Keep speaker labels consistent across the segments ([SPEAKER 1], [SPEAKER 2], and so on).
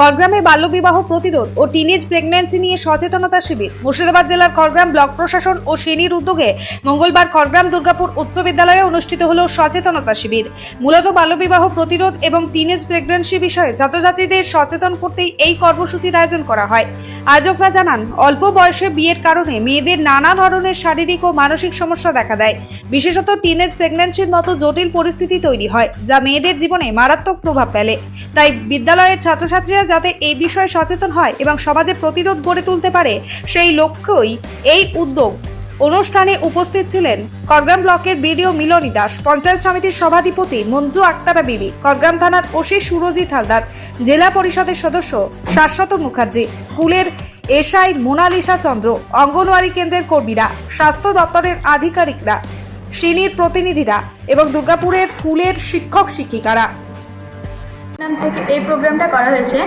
[SPEAKER 1] করগ্রামে বাল্যবিবাহ প্রতিরোধ ও teenage pregnancy নিয়ে সচেতনতা শিবির। মুর্শিদাবাদ জেলার করগ্রাম ব্লক প্রশাসন ও সেনির উদ্যোগে মঙ্গলবার করগ্রাম দুর্গাপুর উচ্চ বিদ্যালয়ে অনুষ্ঠিত হল সচেতনতা শিবির। মূলত বাল্যবিবাহ প্রতিরোধ এবং টিনেজ প্রেগন্যান্সি বিষয়ে ছাত্রছাত্রীদের সচেতন করতেই এই কর্মসূচির আয়োজন করা হয়। আয়োজকরা জানান, অল্প বয়সে বিয়ের কারণে মেয়েদের নানা ধরনের শারীরিক ও মানসিক সমস্যা দেখা দেয়। বিশেষত টিনেজ প্রেগন্যান্সির মতো জটিল পরিস্থিতি তৈরি হয়, যা মেয়েদের জীবনে মারাত্মক প্রভাব ফেলে। তাই বিদ্যালয়ের ছাত্রছাত্রীরা যাতে এই বিষয়ে সচেতন হয় এবং সমাজে প্রতিরোধ গড়ে তুলতে পারে, সেই লক্ষ্যই এই উদ্যোগ। অনুষ্ঠানে উপস্থিত ছিলেন করগ্রাম ব্লকের বিডিও মিলনী দাস, পঞ্চায়েত সমিতির সভাধিপতি মঞ্জু আক্তারা বিবি করগ্রাম থানার ওসি সুরজিৎ হালদার, জেলা পরিষদের সদস্য শাশ্বত মুখার্জি, স্কুলের এসআই মোনালিসা চন্দ্র, অঙ্গনওয়াড়ি কেন্দ্রের কর্মীরা, স্বাস্থ্য দপ্তরের আধিকারিকরা, সিনির প্রতিনিধিরা এবং দুর্গাপুরের স্কুলের শিক্ষক শিক্ষিকারা
[SPEAKER 2] থেকে, এই প্রোগ্রামটা করা হয়েছে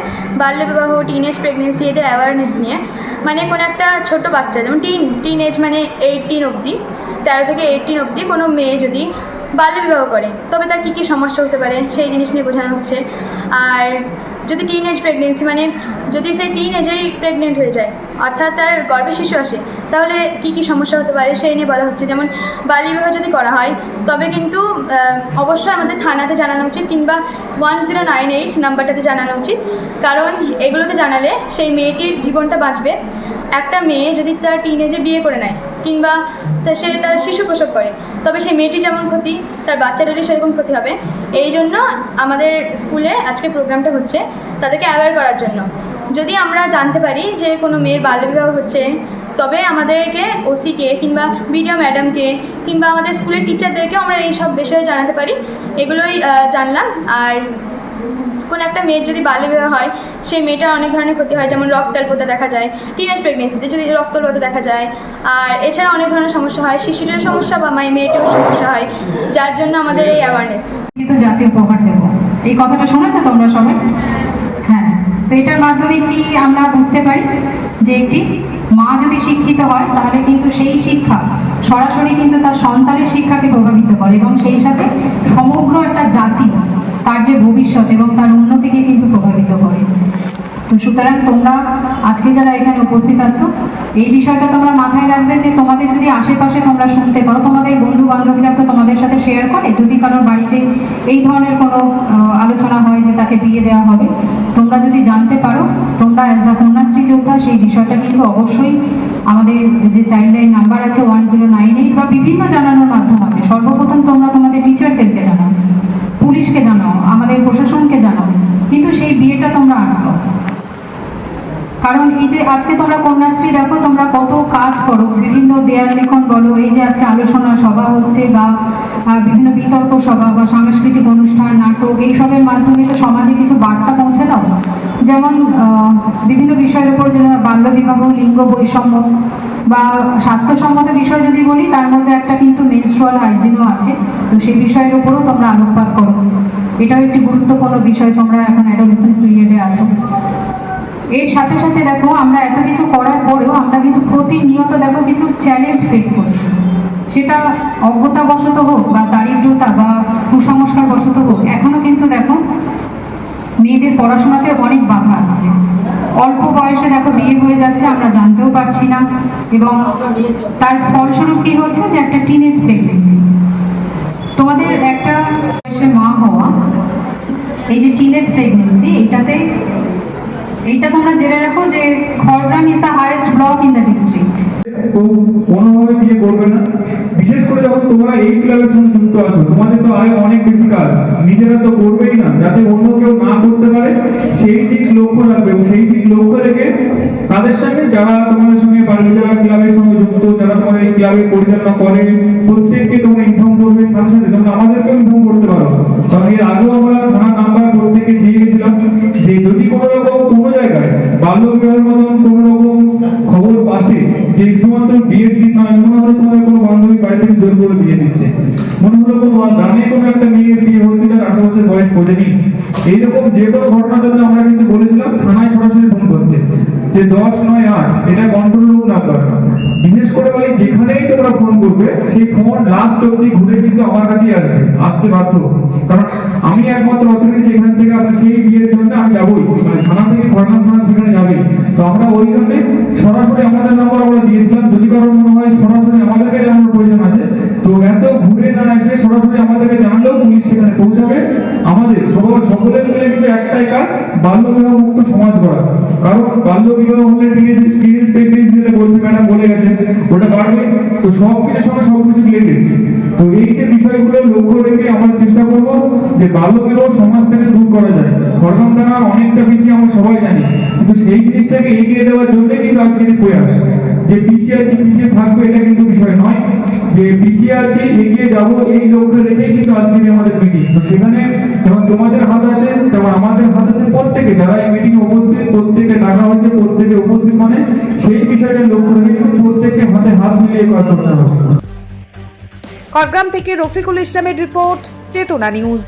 [SPEAKER 2] বাল্যবিবাহ টিনেজ প্রেগনেন্সি এদের অ্যাওয়ারনেস নিয়ে। মানে কোনো একটা ছোট বাচ্চা, যেমন টিন টিন এজ মানে এইটিন অবধি, তেরো থেকে এইটিন অবধি কোনো মেয়ে যদি বাল্যবিবাহ করে, তবে তার কী কী সমস্যা হতে পারে, সেই জিনিস নিয়ে বোঝানো হচ্ছে। আর যদি টিন এজ প্রেগনেন্সি মানে যদি সে টিন এজেই প্রেগনেন্ট হয়ে যায়, অর্থাৎ তার গর্ভে শিশু আসে, তাহলে কী কী সমস্যা হতে পারে সেই নিয়ে বলা হচ্ছে। যেমন বাল্যবিবাহ যদি করা হয়, তবে কিন্তু অবশ্যই আমাদের থানাতে জানানো উচিত কিংবা ওয়ান জিরো নাইন এইট নাম্বারটাতে জানানো উচিত। কারণ এগুলোতে জানালে সেই মেয়েটির জীবনটা বাঁচবে। একটা মেয়ে যদি তার টিনেজে বিয়ে করে নেয়, কিংবা সে তার শিশু প্রসব করে, তবে সেই মেয়েটি যেমন ক্ষতি, তার বাচ্চাটারই সেরকম ক্ষতি হবে। এই জন্য আমাদের স্কুলে আজকে প্রোগ্রামটা হচ্ছে তাদেরকে অ্যাওয়্যার করার জন্য। যদি আমরা জানতে পারি যে কোনো মেয়ের বাল্যবিবাহ হচ্ছে, তবে আমাদেরকে ওসিকে কিংবা বিডিও ম্যাডামকে কিংবা আমাদের স্কুলের টিচারদেরকেও আমরা এই সব বিষয়ে জানাতে পারি। এগুলোই জানলাম। আর কোনো একটা মেয়ের যদি বাল্যবিবাহ হয়, সেই মেয়েটার অনেক ধরনের ক্ষতি হয়, যেমন রক্তাল্পতা দেখা যায় টিনেজ প্রেগনেন্সিতে যদি রক্তাল্পতা দেখা যায়, আর এছাড়া অনেক ধরনের সমস্যা হয় শিশুটির সমস্যা বা মাই মেয়েটিরও সমস্যা হয়, যার জন্য আমাদের এই অ্যাওয়ারনেস
[SPEAKER 3] কিন্তু জাতি উপহার দেব। এই কথাটা শুনেছো তোমরা সবাই? মাধ্যমে কি আমরা বুঝতে পারি যে একটি মা যদি শিক্ষিত হয়, তাহলে কিন্তু সেই শিক্ষা সরাসরি কিন্তু তার সন্তানের শিক্ষাকে প্রভাবিত করে এবং সেই সাথে সমগ্র একটা জাতি তার যে ভবিষ্যৎ এবং তার উন্নতিকে কিন্তু প্রভাবিত করে। তো সুতরাং তোমরা আজকে যারা এখানে উপস্থিত আছো, এই বিষয়টা তোমরা মাথায় রাখবে যে তোমাদের যদি আশেপাশে তোমরা শুনতে পাও, তোমাদের বন্ধু বান্ধবীরা তো তোমাদের সাথে শেয়ার করে, যদি কারোর বাড়িতে এই ধরনের কোনো আলোচনা হয় যে তাকে বিয়ে দেওয়া হবে তোমরা যদি জানতে পারো, তোমরা অ্যাজ দ্য কন্যাশ্রী যোদ্ধা, সেই বিষয়টা কিন্তু অবশ্যই আমাদের যে চাইল্ড লাইন নাম্বার আছে ওয়ান জিরো নাইন এইট বা বিভিন্ন জানানোর মাধ্যম আছে। সর্বপ্রথম তোমরা তোমাদের টিচারদেরকে জানাও, পুলিশকে জানাও, আমাদের প্রশাসনকে জানাও, কিন্তু সেই বিয়েটা তোমরা আটকাও। কারণ এই যে আজকে তোমরা কন্যাশ্রী দেখো, তোমরা কত কাজ করো, বিভিন্ন দেয়াল লেখন বলো, এই যে আজকে আলোচনা সভা হচ্ছে বা বিভিন্ন বিতর্ক সভা বা সাংস্কৃতিক অনুষ্ঠান, নাটক, এইসবের মাধ্যমে তো সমাজে কিছু বার্তা পৌঁছে দাও। যেমন বিভিন্ন বিষয়ের উপর যে বাল্য বিবাহ, লিঙ্গ বৈষম্য বা স্বাস্থ্যসম্মত বিষয় যদি বলি, তার মধ্যে একটা কিন্তু মেনস্ট্রুয়াল হাইজিনও আছে। তো সেই বিষয়ের উপরেও তোমরা আলোকপাত করো। এটাও একটি গুরুত্বপূর্ণ বিষয় তোমরা এখন অ্যাডোলেসেন্ট পিরিয়ডে আছো। এর সাথে সাথে দেখো, আমরা এত কিছু করার পরেও আমরা কিন্তু প্রতিনিয়ত দেখো কিছু চ্যালেঞ্জ ফেস করছি। সেটা অজ্ঞতা বশত হোক বা দারিদ্রতা বা কুসংস্কার বশত হোক, এখনও কিন্তু দেখো মেয়েদের পড়াশোনাতে অনেক বাধা আসছে। অল্প বয়সে দেখো বিয়ে হয়ে যাচ্ছে, আমরা জানতেও পারছি না এবং তার ফলস্বরূপ কি হচ্ছে যে একটা টিনেজ প্রেগনেন্সি তোমাদের একটা বয়সে মা হওয়া, এই যে টিনেজ প্রেগনেন্সি এটাতে এইটা তোমরা জেনে রাখো যে Khargram is the highest block in the district
[SPEAKER 4] তো কোনোভাবে বিয়ে করবে না। বিশেষ করে যখন তোমরা এই ক্লাবের সঙ্গে যুক্ত আছো, তোমাদের তো আরও অনেক বেশি কাজ। নিজেরা তো করবেই না, যাতে অন্য কেউ না করতে পারে, সেই দিক লক্ষ্য রাখবে এবং সেই দিক লক্ষ্য রেখে তাদের সঙ্গে যারা তোমাদের সঙ্গে বাড়ি যারা ক্লাবের সঙ্গে যুক্ত, যারা তোমাদের এই ক্লাবের পরিচালনা করে, প্রত্যেককে তোমরা ইনফর্ম করবে, সাথে সাথে তোমরা আমাদেরকেও ইনফর্ম করতে পারো। কারণ এর আগেও আমরা থানা নাম্বার প্রত্যেককে বিশেষ করে বলি, যেখানেই তোমরা ফোন করবে, সেই ফোন লাস্ট অবধি ঘুরে কিন্তু আসবে, আসতে বাধ্য। কারণ আমি একমাত্র অথরিটি যেখান থেকে সেই বিয়ের আমি যাবোই। মানে থেকে খড়গ্রাম থানা যাবে। তো আমরা ওই জন্য সরাসরি আমাদের নম্বর আমরা দিয়েছিলাম যদি কারও মনে হয় সরাসরি আমাদেরকে জানানোর প্রয়োজন আছে তো এত ঘুরে না এসে সরাসরি আমাদেরকে জানলেও পুলিশ সেখানে পৌঁছাবে আমাদের সকল সকলের মিলে কিন্তু একটাই কাজ, বাল্য বিবাহ মুক্ত সমাজ করা কারণ বাল্য বিবাহ হলে টিনেজ প্রেগনেন্সি যেটা বলছি, ম্যাডাম বলে গেছে, ওটা তো সব কিছুর সঙ্গে সব কিছু তো এই যে বিষয়গুলো লক্ষ্য রেখে আমরা চেষ্টা করব যে বাল্য বিবাহ সমাজ থেকে দূর করা যায়। অনেকটা পিছিয়ে আমরা সবাই জানি। কিন্তু সেই জিনিসটাকে এগিয়ে দেওয়ার জন্য কিন্তু আজকের প্রয়াস। যে পিছিয়ে আছি, পিছিয়ে থাকবে, এটা কিন্তু বিষয় নয়। যে পিছিয়ে আছি, এগিয়ে যাব এই লক্ষ্য রেখে কিন্তু আজকের আমাদের মিটিং তো সেখানে যেমন তোমাদের হাত আছে তেমন আমাদের হাত আছে প্রত্যেকে, যারা এই মিটিং উপস্থিত, প্রত্যেকে ডাকা হচ্ছে প্রত্যেকে উপস্থিত মানে সেই বিষয়টা লক্ষ্য রেখে প্রত্যেকে হাতে হাত মিলিয়ে কাজ করতে হবে।
[SPEAKER 1] খড়গ্রাম থেকে রফিকুল ইসলামের রিপোর্ট, চেতনা নিউজ।